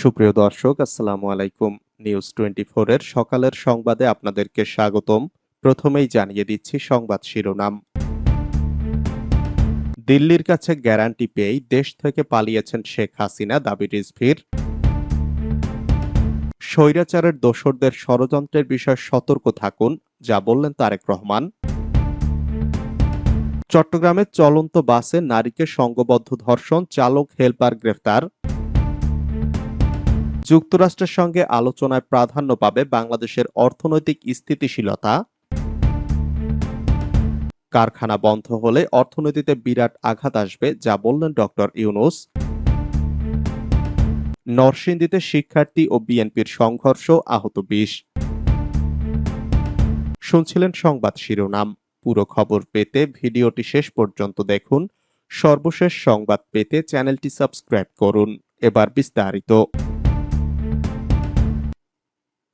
সুপ্রিয় দর্শক, আসসালামু আলাইকুম। নিউজ টোয়েন্টি এর সকালের সংবাদে আপনাদেরকে স্বাগতম। প্রথমেই জানিয়ে দিচ্ছি সংবাদ শিরোনাম। দিল্লির কাছে গ্যারান্টি পেয়েই দেশ থেকে পালিয়েছেন শেখ হাসিনা, দাবি রিজভির। স্বৈরাচারের দোসরদের ষড়যন্ত্রের বিষয়ে সতর্ক থাকুন, যা বললেন তারেক রহমান। চট্টগ্রামের চলন্ত বাসে নারীকে সংঘবদ্ধ ধর্ষণ, চালক, হেলপার গ্রেফতার। যুক্তরাষ্ট্রের সঙ্গে আলোচনায় প্রাধান্য পাবে বাংলাদেশের অর্থনৈতিক স্থিতিশীলতা। কারখানা বন্ধ হলে অর্থনীতিতে বিরাট আঘাত আসবে, যা বললেন ডক্টর ইউনুস। নরসিংদীতে শিক্ষার্থী ও বিএনপির সংঘর্ষ, আহত বিশ। শুনছিলেন সংবাদ শিরোনাম। পুরো খবর পেতে ভিডিওটি শেষ পর্যন্ত দেখুন। সর্বশেষ সংবাদ পেতে চ্যানেলটি সাবস্ক্রাইব করুন। এবার বিস্তারিত।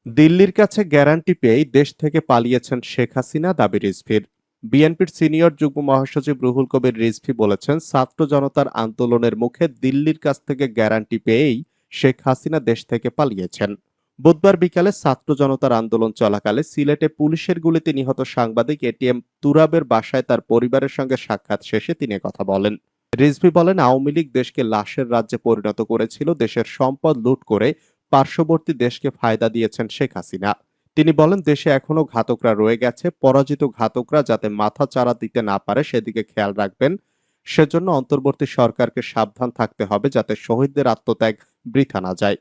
দিল্লির কাছে গ্যারান্টি পেয়েই দেশ থেকে পালিয়েছেন শেখ হাসিনা, দাবি রিজভির। বিএনপির সিনিয়র যুগ্ম মহাসচিব রুহুল কবির রিজভি বলেছেন, ছাত্র জনতার আন্দোলনের মুখে দিল্লির কাছ থেকে গ্যারান্টি পেয়েই শেখ হাসিনা দেশ থেকে পালিয়েছেন। বুধবার বিকালে ছাত্র জনতার আন্দোলন চলাকালে সিলেটে পুলিশের গুলিতে নিহত সাংবাদিক এটিএম তুরাবের বাসায় তার পরিবারের সঙ্গে সাক্ষাৎ শেষে তিনি কথা বলেন। রিজভি বলেন, আওয়ামী লীগ দেশকে লাশের রাজ্যে পরিণত করেছিল, দেশের সম্পদ লুট করে পার্শ্ববর্তী দেশকে ফায়দা দিয়েছেন শেখ হাসিনা। তিনি বলেন, দেশে এখনও ঘাতকরা রয়ে গেছে, পরাজিত ঘাতকরা যাতে মাথা চারা দিতে না পারে, সেদিকে খেয়াল রাখবেন। সেজন্য অন্তর্বর্তী সরকারকে সাবধান থাকতে হবে যাতে শহীদদের আত্মত্যাগ বৃথা না যায়।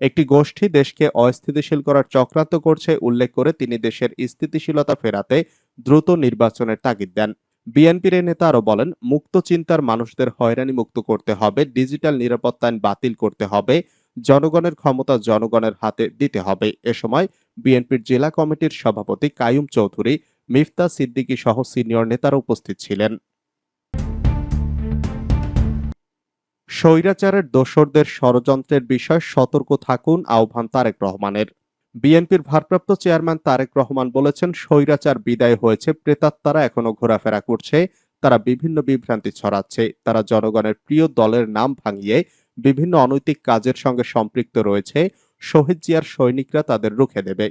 একটি গোষ্ঠী দেশকে অস্থিতিশীল করার চক্রান্ত করছে, উল্লেখ করে তিনি দেশের স্থিতিশীলতা ফেরাতে দ্রুত নির্বাচনের তাগিদ দেন। বিএনপির এই নেতা আরও বলেন, মুক্ত চিন্তার মানুষদের হয়রানি মুক্ত করতে হবে, ডিজিটাল নিরাপত্তা আইন বাতিল করতে হবে জনগণের ক্ষমতা জনগণের হাতে দিতে হবে। এ সময় বিএনপির জেলা কমিটির সভাপতি কায়ুম চৌধুরী মিফতা সিদ্দিকী সহ সিনিয়র নেতারা উপস্থিত ছিলেন। স্বৈরাচারের দোসরদের ষড়যন্ত্রের বিষয়ে সতর্ক থাকুন আহ্বান তারেক রহমানের। বিএনপির ভারপ্রাপ্ত চেয়ারম্যান তারেক রহমান বলেছেন, স্বৈরাচার বিদায় হয়েছে, প্রেতাত্মারা এখনও ঘোরাফেরা করছে, তারা বিভিন্ন বিভ্রান্তি ছড়াচ্ছে, তারা জনগণের প্রিয় দলের নাম ভাঙিয়ে বিভিন্ন অনৈতিক কাজের সঙ্গে সম্পৃক্ত রয়েছে। শহীদ জিয়ার সৈনিকরা তাদের রুখে দেবে।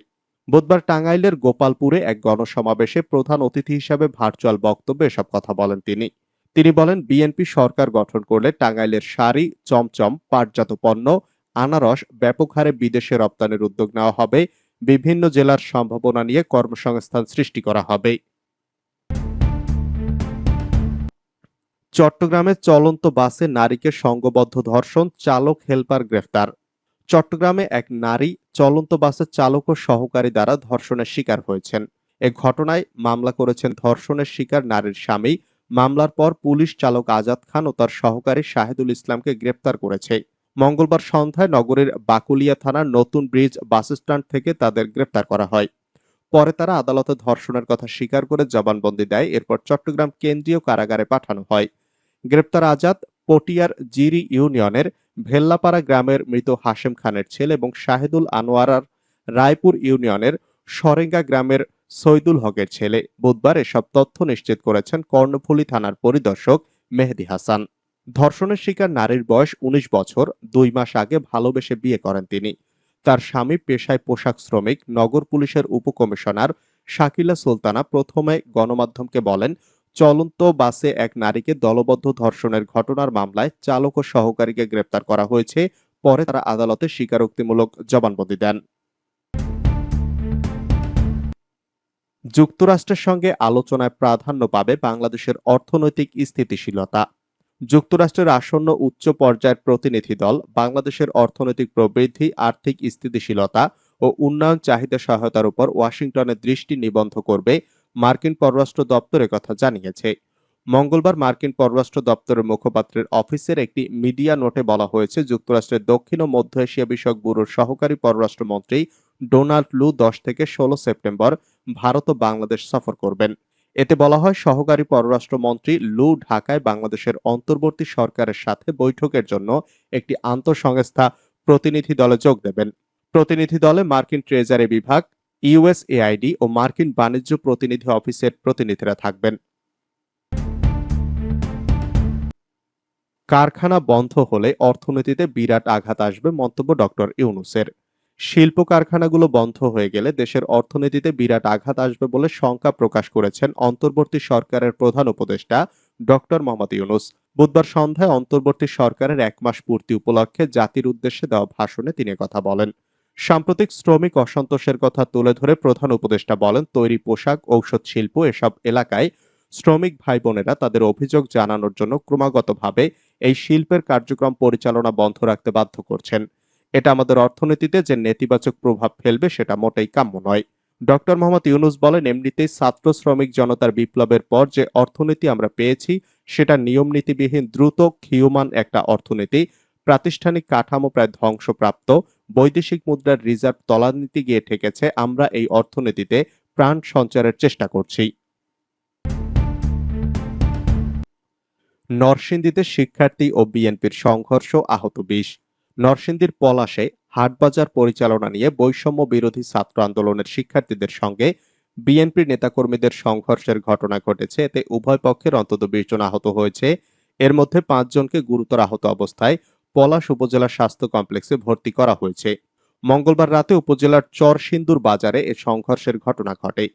বুধবার টাঙ্গাইলের গোপালপুরে এক গণসমাবেশে প্রধান অতিথি হিসাবে ভার্চুয়াল বক্তব্যে এসব কথা বলেন তিনি। তিনি বলেন, বিএনপি সরকার গঠন করলে টাঙ্গাইলের শাড়ি, চমচম, পাটজাত পণ্য, আনারস ব্যাপক হারে বিদেশে রপ্তানির উদ্যোগ নেওয়া হবে। বিভিন্ন জেলার সম্ভাবনা নিয়ে কর্মসংস্থান সৃষ্টি করা হবে। চট্টগ্রামে চলন্ত বাসে নারীকে সংঘবদ্ধ ধর্ষণ, চালক, হেলপার গ্রেফতার। চট্টগ্রামে এক নারী চলন্ত বাসের চালক ও সহকারী দ্বারা ধর্ষণের শিকার হয়েছেন। এ ঘটনায় মামলা করেছেন ধর্ষণের শিকার নারীর স্বামী। মামলার পর পুলিশ চালক আজাদ খান ও তার সহকারী শাহেদুল ইসলামকে গ্রেপ্তার করেছে। মঙ্গলবার সন্ধ্যায় নগরের বাকুলিয়া থানার নতুন ব্রিজ বাস স্ট্যান্ড থেকে তাদের গ্রেপ্তার করা হয়। পরে তারা আদালতে ধর্ষণের কথা স্বীকার করে জবানবন্দি দেয়। এরপর চট্টগ্রাম কেন্দ্রীয় কারাগারে পাঠানো হয়। গ্রেপ্তার আজাদ পটিয়ার জিরি ইউনিয়নের ভেল্লাপাড়া গ্রামের মৃত হাশেম খানের ছেলে এবং শাহেদুল আনোয়ারার রায়পুর ইউনিয়নের সরেঙ্গা গ্রামের সৈদুল হকের ছেলে। বুধবার এসব তথ্য নিশ্চিত করেছেন কর্ণফুলী থানার পরিদর্শক মেহেদি হাসান। ধর্ষণের শিকার নারীর বয়স ১৯ বছর, দুই মাস আগে ভালোবেসে বিয়ে করেন তিনি। তার স্বামী পেশায় পোশাক শ্রমিক, নগর পুলিশের উপকমিশনার শাকিলা সুলতানা প্রথমে গণমাধ্যমকে বলেন চলন্ত বাসে এক নারীকে দলবদ্ধ ধর্ষণের ঘটনার মামলায় চালক ও সহকারীকে গ্রেপ্তার করা হয়েছে। পরে তারা আদালতে স্বীকারোক্তিমূলক জবানবন্দি দেন। যুক্তরাষ্ট্রের সঙ্গে আলোচনায় প্রাধান্য পাবে বাংলাদেশের অর্থনৈতিক স্থিতিশীলতা। যুক্তরাষ্ট্রের আসন্ন উচ্চ পর্যায়ের প্রতিনিধি দল বাংলাদেশের অর্থনৈতিক প্রবৃদ্ধি, আর্থিক স্থিতিশীলতা ও উন্নয়ন চাহিদা সহায়তার উপর ওয়াশিংটনের দৃষ্টি নিবন্ধ করবে মার্কিন পররাষ্ট্র দপ্তর কথা জানিয়েছে। মঙ্গলবার মার্কিন পররাষ্ট্র দপ্তরের মুখপাত্রের অফিসের একটি মিডিয়া নোটে বলা হয়েছে, যুক্তরাষ্ট্রের দক্ষিণ ও মধ্য এশিয়া বিষয়ক ব্যুরোর সহকারী পররাষ্ট্রমন্ত্রী ডোনাল্ড লু দশ থেকে ষোলো সেপ্টেম্বর ভারত ও বাংলাদেশ সফর করবেন। এতে বলা হয়, সহকারী পররাষ্ট্রমন্ত্রী লু ঢাকায় বাংলাদেশের অন্তর্বর্তী সরকারের সাথে বৈঠকের জন্য একটি আন্তঃসংস্থা প্রতিনিধি দলে যোগ দেবেন। প্রতিনিধি দলে মার্কিন ট্রেজারি বিভাগ ইউএসএআইডি ও মার্কিন বাণিজ্য প্রতিনিধি অফিসের প্রতিনিধিরা থাকবেন। কারখানা বন্ধ হলে অর্থনীতিতে বিরাট আঘাত আসবে মন্তব্য ডক্টর ইউনুসের। শিল্প কারখানাগুলো বন্ধ হয়ে গেলে দেশের অর্থনীতিতে বিরাট আঘাত আসবে বলে শঙ্কা প্রকাশ করেছেন অন্তর্বর্তী সরকারের প্রধান উপদেষ্টা ডক্টর মোহাম্মদ ইউনুস। বুধবার সন্ধ্যায় অন্তর্বর্তী সরকারের এক মাস পূর্তি উপলক্ষে জাতির উদ্দেশ্যে দেওয়া ভাষণে তিনি কথা বলেন। সাম্প্রতিক শ্রমিক অসন্তোষের কথা তুলে ধরে প্রধান উপদেষ্টা বলেন, তৈরি পোশাক, ঔষধ, শিল্প এসব এলাকায় শ্রমিক ভাই বোনেরা তাদের অভিযোগ জানানোর জন্য ক্রমাগতভাবে এই শিল্পের কার্যক্রম পরিচালনা বন্ধ রাখতে বাধ্য করছেন। এটা আমাদের অর্থনীতিতে যে নেতিবাচক প্রভাব ফেলবে সেটা মোটেই কাম্য নয়। ডক্টর মোহাম্মদ ইউনুস বলেন, এমনিতেই ছাত্র শ্রমিক জনতার বিপ্লবের পর যে অর্থনীতি আমরা পেয়েছি, সেটা নিয়ম নীতিবিহীন দ্রুত, ক্ষীয়মান একটা অর্থনীতি, প্রাতিষ্ঠানিক কাঠামো প্রায় ধ্বংসপ্রাপ্ত বৈদেশিক মুদ্রার রিজার্ভ তলানিতে গিয়ে ঠেকেছে। আমরা এই অর্থনীতিতে প্রাণ সঞ্চারের চেষ্টা করছি। নরসিংদীতে শিক্ষার্থী ও বিএনপির সংঘর্ষ আহত বিশ। নরসিংদীর পলাশে হাটবাজার পরিচালনা নিয়ে বৈষম্য বিরোধী ছাত্র আন্দোলনের শিক্ষার্থীদের সঙ্গে বিএনপির নেতাকর্মীদের সংঘর্ষের ঘটনা ঘটেছে। এতে উভয় পক্ষের অন্তত বিশ জন আহত হয়েছে। এর মধ্যে পাঁচজনকে গুরুতর আহত অবস্থায় পলাশ উপজেলা স্বাস্থ্য কমপ্লেক্সে ভর্তি করা হয়েছে। মঙ্গলবার রাতে উপজেলার চরসিন্দুর বাজারে এ সংঘর্ষের ঘটনা ঘটে।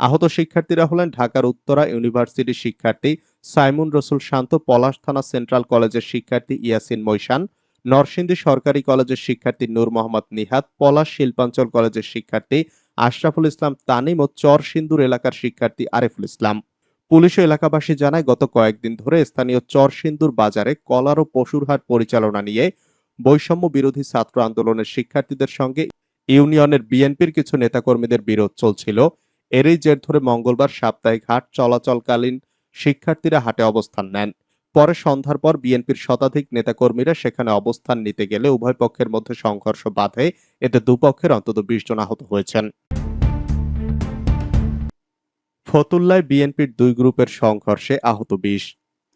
আহত শিক্ষার্থীরা হলেন ঢাকার উত্তরা ইউনিভার্সিটির শিক্ষার্থী সাইমুন রসুল শান্ত, পলাশ থানা সেন্ট্রাল কলেজের শিক্ষার্থী ইয়াসিন মৈশান, নরসিংদী সরকারি কলেজের শিক্ষার্থী নূর মোহাম্মদ নিহাত, পলাশ শিল্পাঞ্চল কলেজের শিক্ষার্থী আশরাফুল ইসলাম তানিম ও চরসিন্দুর এলাকার শিক্ষার্থী আরিফুল ইসলাম। পুলিশ এলাকাবাসী জানায়, গত কয়েকদিন ধরে স্থানীয় চরসিন্দুর বাজারে কলার ও পশুর হাট পরিচালনা নিয়ে বৈষম্য বিরোধী ছাত্র আন্দোলনের শিক্ষার্থীদের সঙ্গে ইউনিয়নের বিএনপির কিছু নেতাকর্মীদের বিরোধ চলছিল। এরই জের ধরে মঙ্গলবার সাপ্তাহিক হাট চলাচলকালীন শিক্ষার্থীরা হাটে অবস্থান নেন। পরে সন্ধ্যার পর বিএনপির শতাধিক নেতাকর্মীরা সেখানে অবস্থান নিতে গেলে উভয় পক্ষের মধ্যে সংঘর্ষ বাধে। এতে দুপক্ষের অন্তত বিশ জন আহত হয়েছেন। ফতুল্লায় বিএনপির দুই গ্রুপের সংঘর্ষে আহত বিশ।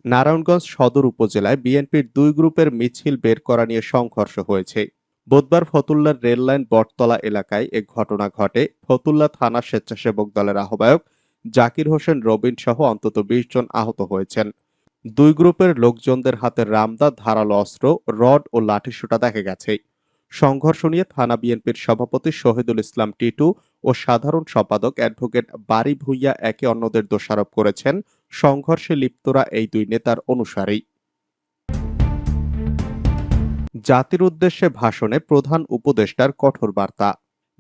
নারায়ণগঞ্জ সদর উপজেলায় বিএনপির দুই গ্রুপের মিছিল বের করা নিয়ে সংঘর্ষ হয়েছে। বুধবার ফতুল্লার রেললাইন বটতলা এলাকায় এ ঘটনা ঘটে। ফতুল্লা থানা স্বেচ্ছাসেবক দলের আহ্বায়ক জাকির হোসেন রবিন সহ অন্তত বিশ জন আহত হয়েছেন। দুই গ্রুপের লোকজনদের হাতে রামদা, ধারালো অস্ত্র, রড ও লাঠিসোঁটা দেখা গেছে। সংঘর্ষ নিয়ে থানা বিএনপির সভাপতি শহীদুল ইসলাম টিটু ও সাধারণ সম্পাদক অ্যাডভোকেট বারি ভুইয়া একে অন্যদের দোষারোপ করেছেন। সংঘর্ষে লিপ্তরা এই দুই নেতার অনুসারী। জাতির উদ্দেশ্যে ভাষণে প্রধান উপদেষ্টার কঠোর বার্তা।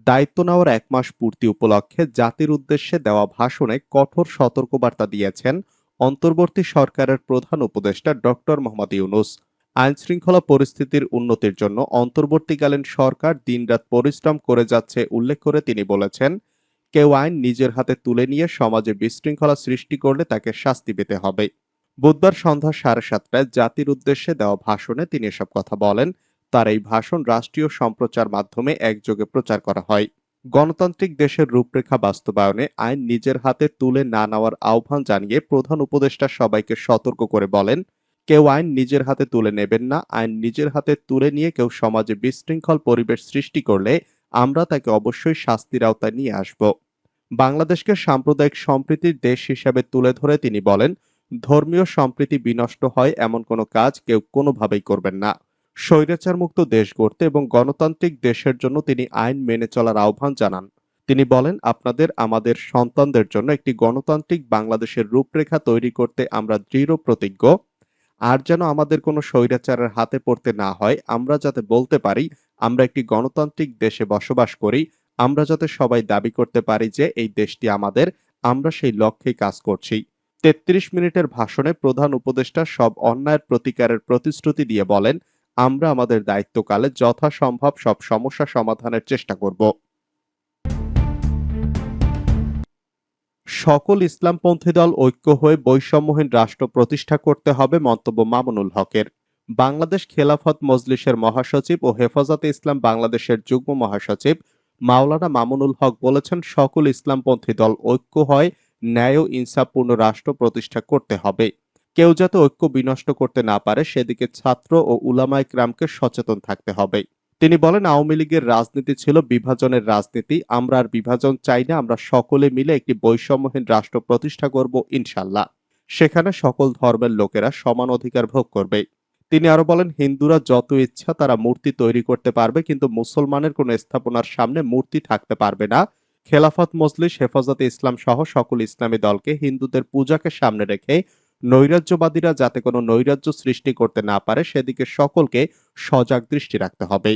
দায়িত্ব নেওয়ার এক মাস পূর্তি উপলক্ষে জাতির উদ্দেশ্যে দেওয়া ভাষণে কঠোর সতর্কবার্তা দিয়েছেন অন্তর্বর্তী সরকারের প্রধান উপদেষ্টা ডক্টর মোহাম্মদ ইউনুস। আইন শৃঙ্খলা পরিস্থিতির উন্নতির জন্য অন্তর্বর্তীকালীন সরকার দিনরাত পরিশ্রম করে যাচ্ছে উল্লেখ করে তিনি বলেছেন, কেউ আইন নিজের হাতে তুলে নিয়ে সমাজে বিশৃঙ্খলা সৃষ্টি করলে তাকে শাস্তি পেতে হবে। বুধবার সন্ধ্যা সাড়ে সাতটায় জাতির উদ্দেশ্যে দেওয়া ভাষণে তিনি এসব কথা বলেন। তার এই ভাষণ রাষ্ট্রীয় সম্প্রচার মাধ্যমে একযোগে প্রচার করা হয়। গণতান্ত্রিক দেশের রূপরেখা বাস্তবায়নে আইন নিজের হাতে তুলে না নেওয়ার আহ্বান জানিয়ে প্রধান উপদেষ্টা সবাইকে সতর্ক করে বলেন কেউ আইন নিজের হাতে তুলে নেবেন না। আইন নিজের হাতে তুলে নিয়ে কেউ সমাজে বিশৃঙ্খল পরিবেশ সৃষ্টি করলে আমরা তাকে অবশ্যই শাস্তির আওতায় নিয়ে আসব। বাংলাদেশকে সাম্প্রদায়িক সম্প্রীতির দেশ হিসাবে তুলে ধরে তিনি বলেন, ধর্মীয় সম্প্রীতি বিনষ্ট হয় এমন কোনো কাজ কেউ কোনোভাবেই করবেন না। স্বৈরাচারমুক্ত দেশ গড়তে এবং গণতান্ত্রিক দেশের জন্য তিনি আইন মেনে চলার আহ্বান জানান। তিনি বলেন, আপনাদের, আমাদের সন্তানদের জন্য একটি গণতান্ত্রিক বাংলাদেশের রূপরেখা তৈরি করতে আমরা দৃঢ় প্রতিজ্ঞ। আর যেন আমাদের কোনো স্বৈরাচারের হাতে পড়তে না হয়, আমরা যাতে বলতে পারি, আমরা একটি গণতান্ত্রিক দেশে বসবাস করি, আমরা যাতে সবাই দাবি করতে পারি যে এই দেশটি আমাদের, আমরা সেই লক্ষ্যেই কাজ করছি। তেত্রিশ মিনিটের ভাষণে প্রধান উপদেষ্টা সব অন্যায়ের প্রতিকারের প্রতিশ্রুতি দিয়ে বলেন, আমরা আমাদের দায়িত্বকালে যথাসম্ভব সব সমস্যা সমাধানের চেষ্টা করব। সকল ইসলামপন্থী দল ঐক্য হয়ে বৈষম্যহীন রাষ্ট্র প্রতিষ্ঠা করতে হবে মন্তব্য মামুনুল হকের। বাংলাদেশ খেলাফত মজলিসের মহাসচিব ও হেফাজতে ইসলাম বাংলাদেশের যুগ্ম মহাসচিব মাওলানা মামুনুল হক বলেছেন, সকল ইসলামপন্থী দল ঐক্য হয় ন্যায় ও ইনসাফপূর্ণ রাষ্ট্র প্রতিষ্ঠা করতে হবে। কেউ যাতে ঐক্য বিনষ্ট করতে না পারে, সেদিকে ছাত্র ও উলামায়ে ক্রামকে সচেতন থাকতে হবে। তিনি বলেন, আওয়ামী লীগের রাজনীতি ছিল বিভাজনের রাজনীতি। আমরা আর বিভাজন চাই না, আমরা সকলে মিলে একটি বৈষম্যহীন রাষ্ট্র প্রতিষ্ঠা করব, ইনশাল্লাহ। সেখানে সকল ধর্মের লোকেরা সমান অধিকার ভোগ করবে। তিনি আরও বলেন, হিন্দুরা যত ইচ্ছা তারা মূর্তি তৈরি করতে পারবে, কিন্তু মুসলমানের কোনো স্থাপনার সামনে মূর্তি থাকতে পারবে না। খেলাফত, মজলিস, হেফাজতে ইসলাম সহ সকল ইসলামী দলকে হিন্দুদের পূজাকে সামনে রেখে নৈরাজ্যবাদীরা যাতে কোনো নৈরাজ্য সৃষ্টি করতে না পারে, সেদিকে সকলকে সজাগ দৃষ্টি রাখতে হবে।